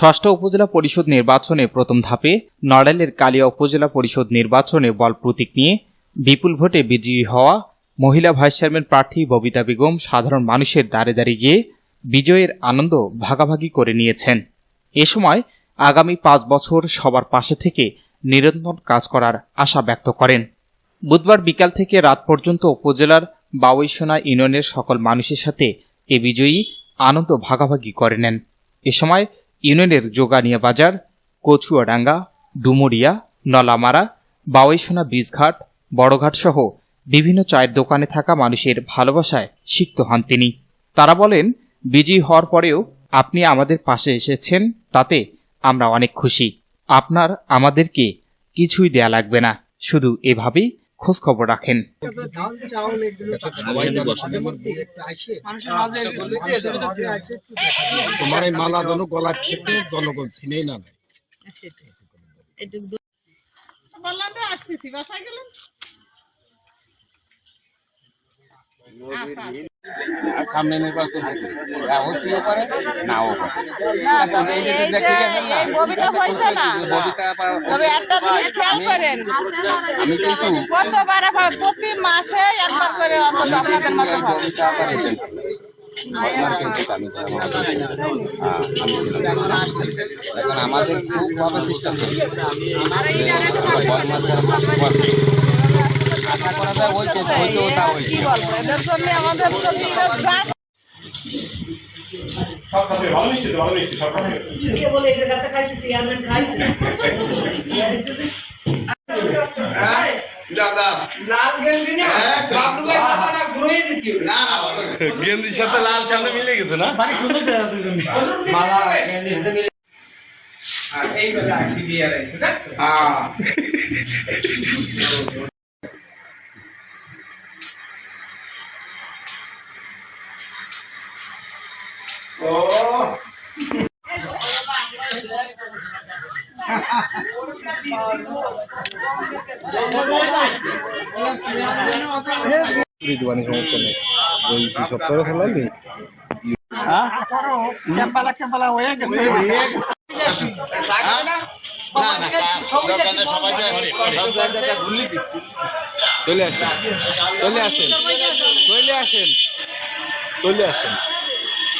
ষষ্ঠ উপজেলা পরিষদ নির্বাচনে প্রথম ধাপে নড়াইলের কালিয়া উপজেলা পরিষদ নির্বাচনে বল প্রতীক নিয়ে বিপুল ভোটে বিজয়ী হওয়া মহিলা ভাইস চেয়ারম্যান প্রার্থী ববিতা বেগম সাধারণ মানুষের দ্বারে দাঁড়িয়ে গিয়ে বিজয়ের আনন্দ ভাগাভাগি করে নিয়েছেন। এ সময় আগামী পাঁচ বছর সবার পাশে থেকে নিরন্তর কাজ করার আশা ব্যক্ত করেন। বুধবার বিকাল থেকে রাত পর্যন্ত উপজেলার বাউইসোনা ইউনিয়নের সকল মানুষের সাথে এ বিজয়ী আনন্দ ভাগাভাগি করে নেন। এ সময় ইউনিয়নের যোগানিয়া বাজার, কচুয়াডাঙ্গা, ডুমুরিয়া, নলামারা, বাউইসোনা বীজঘাট, বড়ঘাট সহ বিভিন্ন চায়ের দোকানে থাকা মানুষের ভালোবাসায় সিক্ত হন তিনি। তারা বলেন, বিজয়ী হওয়ার পরেও আপনি আমাদের পাশে এসেছেন, তাতে আমরা অনেক খুশি। আপনার আমাদেরকে কিছুই দেয়া লাগবে না। শুধু এভাবেই খোঁজখবর রাখেন। তোমার এই মালা যেন গলা থেকে জনগণ চিনেই না নেয়। আর সামনে নির্বাচন হচ্ছে। হতেও পারে, নাও পারে। আমি কিন্তু কতবার প্রতি মাসে একবার করে অন্তত আপনাদের মতো। এখন আমাদের খুব ভাবে চেষ্টা কি বলব? এদের জন্য আমাদের প্রতি যা গেঞ্জির সাথে লাল চান্দে মিলে গেছে না? দিবানি সমস্যা নেই ওই সপ্তাহে খেলালি চলে আসেন চলে আসেন চলে আসেন চলে আসেন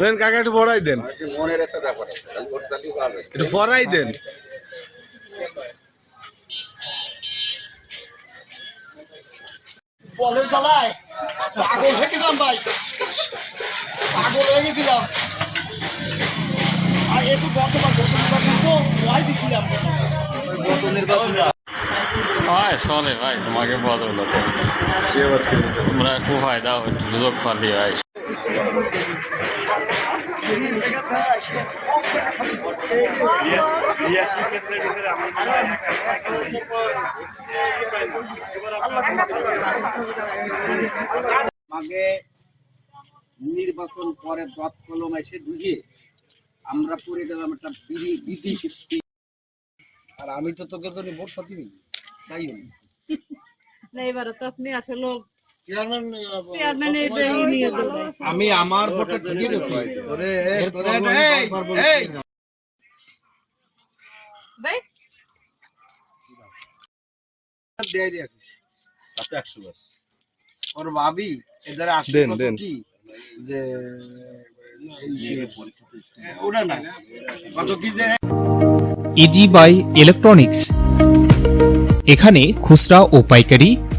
দেন কাকা একটু বড়াই দেন। একটু বড়াই দেন। বলের জ্বালায় পাগল হয়ে গেলাম ভাই। পাগল হয়ে গেছিলাম। আর একটু বর্তমান গত নির্বাচন ভয় দিচ্ছিলাম চলে ভাই তোমাকে বদল তো তোমরা খুব ফায়দা সুযোগ পালি ভাই আগে নির্বাচন পরে দত কলম এসে ঢুকিয়ে আমরা পড়ে গেলাম একটা বিধি ভিত্তিক আর আমি তো তোকে তো ভোট সাথে তাই না, এবারে তো আপনি আসলে দেবেন আমি আমার ভোটটা ঠিকই ওরে ভাবি এদের আসলে কি? যে ওটা না। কত কি যে? Easy buy electronics. এখানে খুচরা ও পাইকারি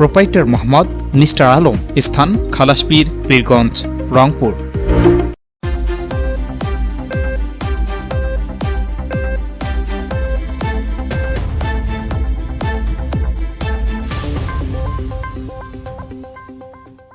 প্রোপাইটার মোহাম্মদ মিস্টার আলম স্থান খালাসপীর পীরগঞ্জ রংপুর।